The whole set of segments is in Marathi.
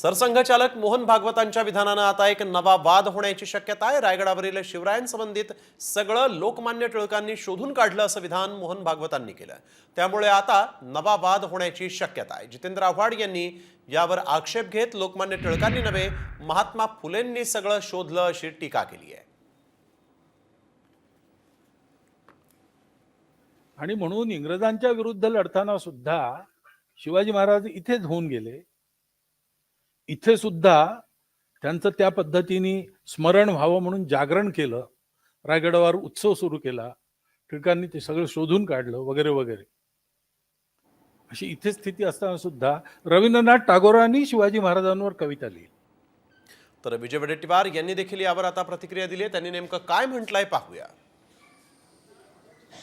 सरसंघचालक मोहन भागवतांच्या विधानानं आता एक नवा वाद होण्याची शक्यता आहे. रायगडावरील शिवरायांसंबंधित सगळं लोकमान्य टिळकांनी शोधून काढलं असं विधान मोहन भागवतांनी केलं. त्यामुळे आता नवा वाद होण्याची शक्यता आहे. जितेंद्र आव्हाड यांनी यावर आक्षेप घेत लोकमान्य टिळकांनी नव्हे महात्मा फुलेंनी सगळं शोधलं अशी टीका केली आहे. आणि म्हणून इंग्रजांच्या विरुद्ध लढताना सुद्धा शिवाजी महाराज इथेच होऊन गेले. इथे सुद्धा त्यांचं त्या पद्धतीने स्मरण व्हावं म्हणून जागरण केलं. रायगडावर उत्सव सुरू केला. टिळकांनी ते सगळं शोधून काढलं वगैरे वगैरे. अशी इथे स्थिती असताना सुद्धा रवींद्रनाथ टागोरांनी शिवाजी महाराजांवर कविता लिहिली. तर विजय वडेट्टीवार यांनी देखील यावर आता प्रतिक्रिया दिली त्यांनी नेमकं काय म्हटलंय पाहूया.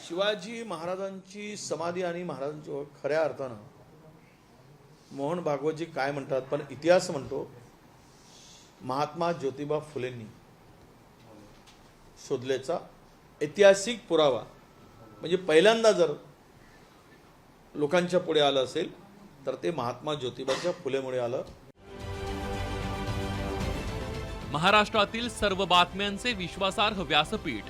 शिवाजी महाराजांची समाधी आणि महाराजांची ओळख खऱ्या अर्थानं मोहन भागवतजी काय म्हणतात पण इतिहास म्हणतो महात्मा ज्योतिबा फुलेंनी शोधल्याचा ऐतिहासिक पुरावा. म्हणजे पहिल्यांदा जर लोकांच्या पुढे आलं असेल तर ते महात्मा ज्योतिबाच्या फुलेमुळे आलं. महाराष्ट्रातील सर्व बातम्यांचे विश्वासार्ह व्यासपीठ.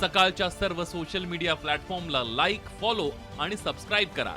सकाळच्या सर्व सोशल मीडिया प्लॅटफॉर्मला लाईक फॉलो आणि सबस्क्राईब करा.